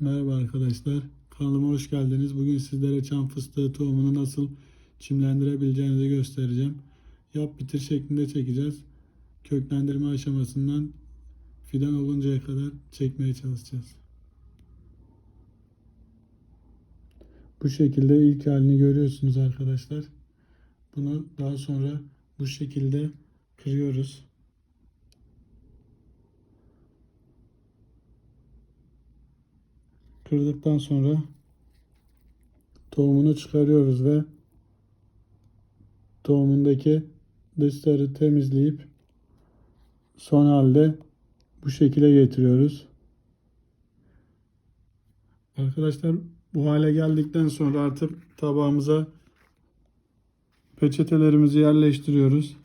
Merhaba arkadaşlar. Kanalıma hoş geldiniz. Bugün sizlere çam fıstığı tohumunu nasıl çimlendirebileceğinizi göstereceğim. Yap bitir şeklinde çekeceğiz. Köklendirme aşamasından fidan oluncaya kadar çekmeye çalışacağız. Bu şekilde ilk halini görüyorsunuz arkadaşlar. Bunu daha sonra bu şekilde kırıyoruz. Kırdıktan sonra tohumunu çıkarıyoruz ve tohumundaki dışları temizleyip son halde bu şekilde getiriyoruz. Arkadaşlar bu hale geldikten sonra artık tabağımıza peçetelerimizi yerleştiriyoruz.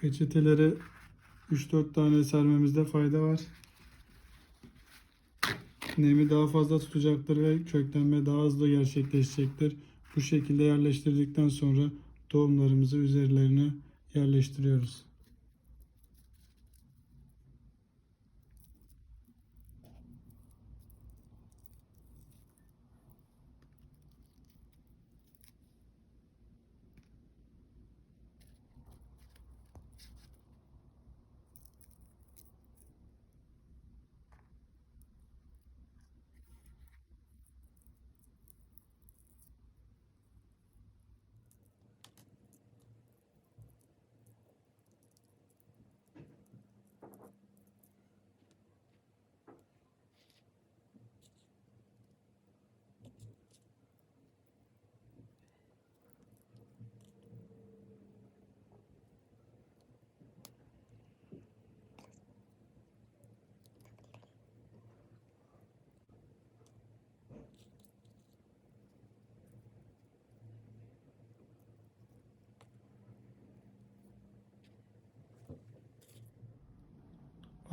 Peçeteleri 3-4 tane sermemizde fayda var. Nemi daha fazla tutacaktır ve köklenme daha hızlı gerçekleşecektir. Bu şekilde yerleştirdikten sonra tohumlarımızı üzerlerine yerleştiriyoruz.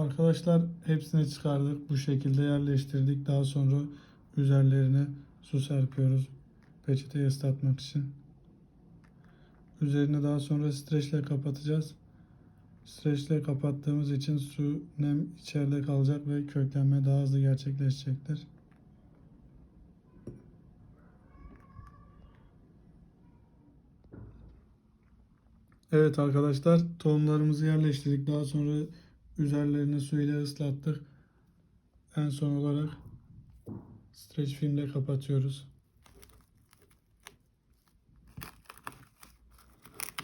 Arkadaşlar hepsini çıkardık. Bu şekilde yerleştirdik. Daha sonra üzerlerine su serpiyoruz. Peçeteyi ıslatmak için. Üzerine daha sonra streçle kapatacağız. Streçle kapattığımız için su nem içeride kalacak ve köklenme daha hızlı gerçekleşecektir. Evet arkadaşlar tohumlarımızı yerleştirdik. Daha sonra üzerlerini suyla ıslattık. En son olarak streç filmle kapatıyoruz.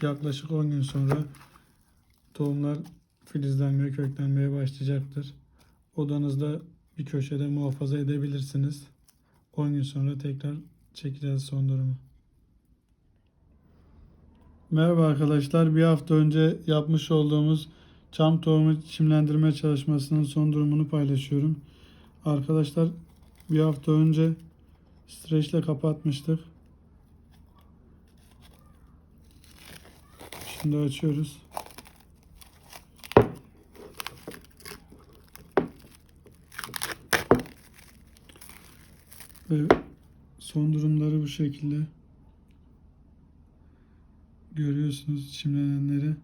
Yaklaşık 10 gün sonra tohumlar filizlenmeye, köklenmeye başlayacaktır. Odanızda bir köşede muhafaza edebilirsiniz. 10 gün sonra tekrar çekeceğiz son durumu. Merhaba arkadaşlar. Bir hafta önce yapmış olduğumuz çam tohumu çimlendirme çalışmasının son durumunu paylaşıyorum. Arkadaşlar bir hafta önce streçle kapatmıştık. Şimdi açıyoruz. Ve son durumları bu şekilde. Görüyorsunuz çimlenenleri.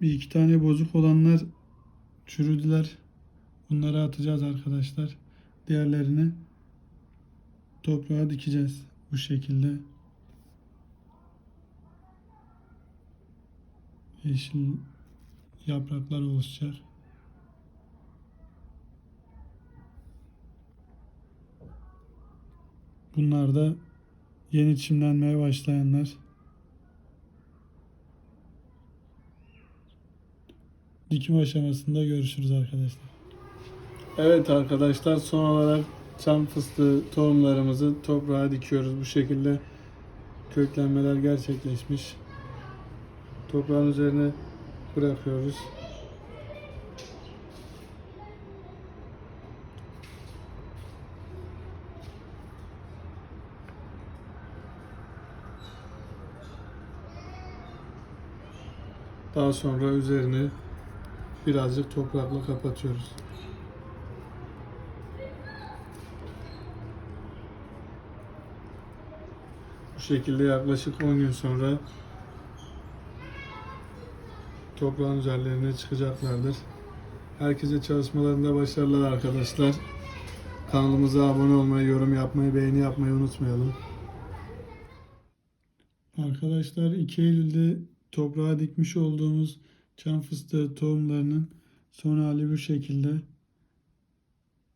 Bir iki tane bozuk olanlar çürüdüler. Bunları atacağız arkadaşlar. Diğerlerini toprağa dikeceğiz bu şekilde. Yeşil yapraklar oluşacak. Bunlar da yeni çimlenmeye başlayanlar. Dikim aşamasında görüşürüz arkadaşlar. Evet arkadaşlar son olarak çam fıstığı tohumlarımızı toprağa dikiyoruz. Bu şekilde köklenmeler gerçekleşmiş. Toprağın üzerine bırakıyoruz. Daha sonra üzerine birazcık toprakla kapatıyoruz. Bu şekilde yaklaşık 10 gün sonra toprağın üzerlerine çıkacaklardır. Herkese çalışmalarında başarılar arkadaşlar. Kanalımıza abone olmayı, yorum yapmayı, beğeni yapmayı unutmayalım. Arkadaşlar 2 Eylül'de toprağa dikmiş olduğumuz çam fıstığı tohumlarının son hali bu şekilde.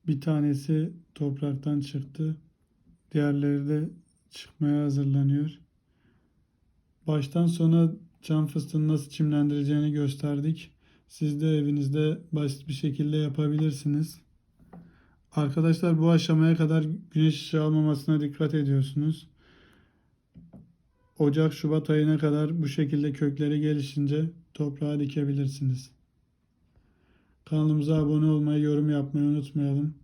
Bir tanesi topraktan çıktı. Diğerleri de çıkmaya hazırlanıyor. Baştan sona çam fıstığını nasıl çimlendireceğini gösterdik. Siz de evinizde basit bir şekilde yapabilirsiniz. Arkadaşlar bu aşamaya kadar güneş ışığı almamasına dikkat ediyorsunuz. Ocak Şubat ayına kadar bu şekilde kökleri gelişince toprağa dikebilirsiniz. Kanalımıza abone olmayı, yorum yapmayı unutmayalım.